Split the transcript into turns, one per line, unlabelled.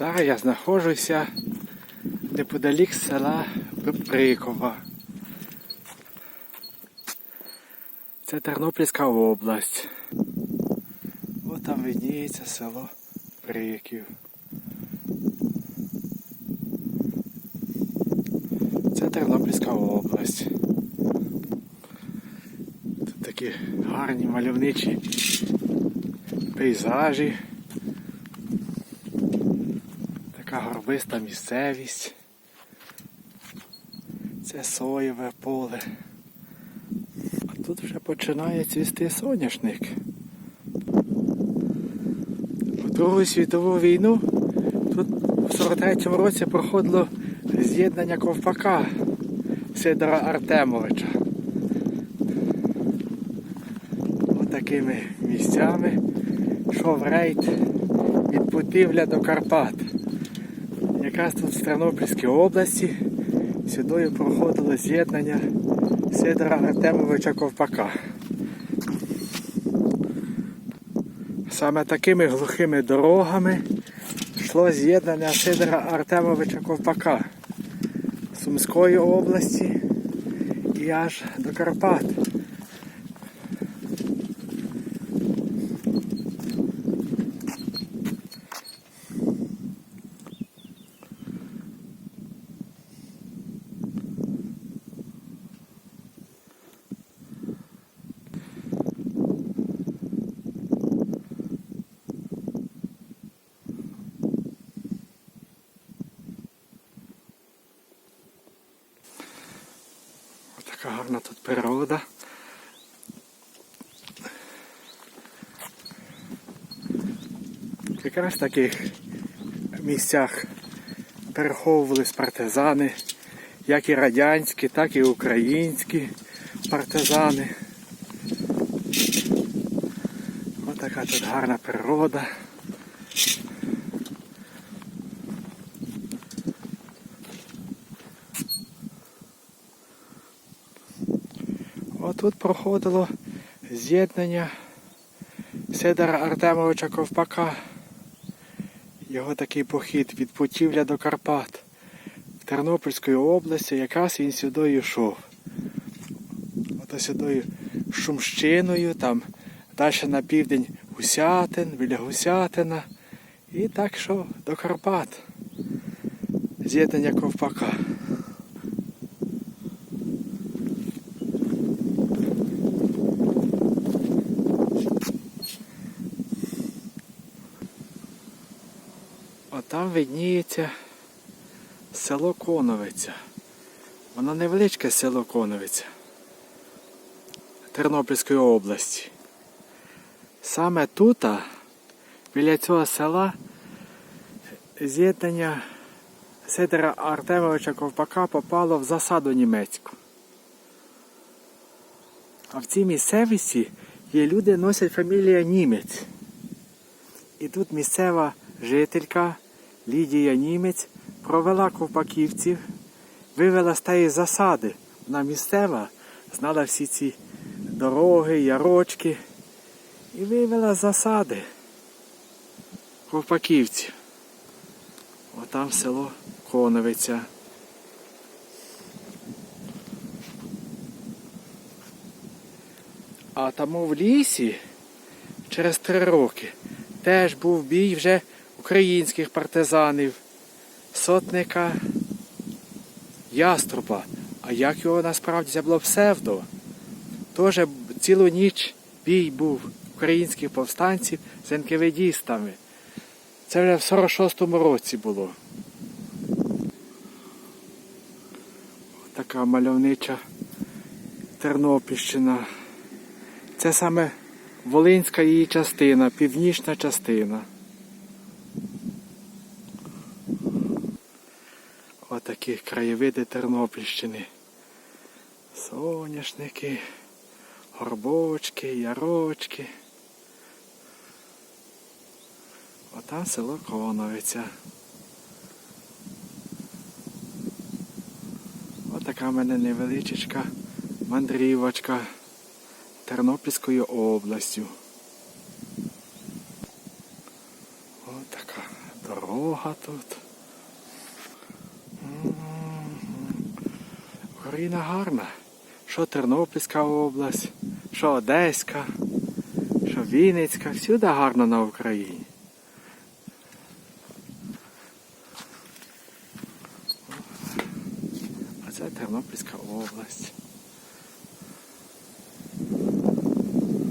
Зараз я знаходжуся неподалік села Пеприкова. Це Тернопільська область. Ось там видніється село Приків. Це Тернопільська область. Тут такі гарні мальовничі пейзажі. Така горбиста місцевість. Це соєве поле. А тут вже починає цвісти соняшник. У Другу світову війну тут в 43-му році проходило з'єднання ковпака Сидора Артемовича. Отакими місцями йшов рейд від Путивля до Карпат. Якраз тут в Тернопільській області сюди проходило з'єднання Сидора Артемовича Ковпака. Саме такими глухими дорогами йшло з'єднання Сидора Артемовича Ковпака Сумської області і аж до Карпат. Така гарна тут природа. Якраз в таких місцях переховувались партизани, як і радянські, так і українські партизани. Ось така тут гарна природа. Отут проходило з'єднання Сидора Артемовича Ковпака. Його такий похід від Путівля до Карпат в Тернопільської області, якраз він сюди йшов. Ото сюди Шумщиною, там далі на південь Гусятин, біля Гусятина. І так йшов до Карпат. З'єднання Ковпака. Там видніється село Коновиця. Воно невеличке село Коновиця Тернопільської області. Саме тут, біля цього села, з'єднання Сидора Артемовича Ковпака попало в засаду німецьку. А в цій місцевості є люди, носять фамілія Німець. І тут місцева жителька Лідія Німець провела ковпаківців, вивела з тієї засади. Вона місцева, знала всі ці дороги, ярочки. І вивела засади ковпаківців. Отам село Коновиця. А тому в лісі через три роки теж був бій вже українських партизанів, сотника Яструба. А як його насправді це було псевдо? Теж цілу ніч бій був українських повстанців з НКВДістами. Це вже в 46-му році було. Така мальовнича Тернопільщина. Це саме Волинська її частина, північна частина. Отакі краєвиди Тернопільщини. Соняшники, горбочки, ярочки. Отам село Коновиця. Отака в мене невеличка мандрівочка Тернопільською областю. Отака дорога тут. Україна гарна. Що Тернопільська область, що Одеська, що Вінницька, всюди гарно на Україні. А це Тернопільська область.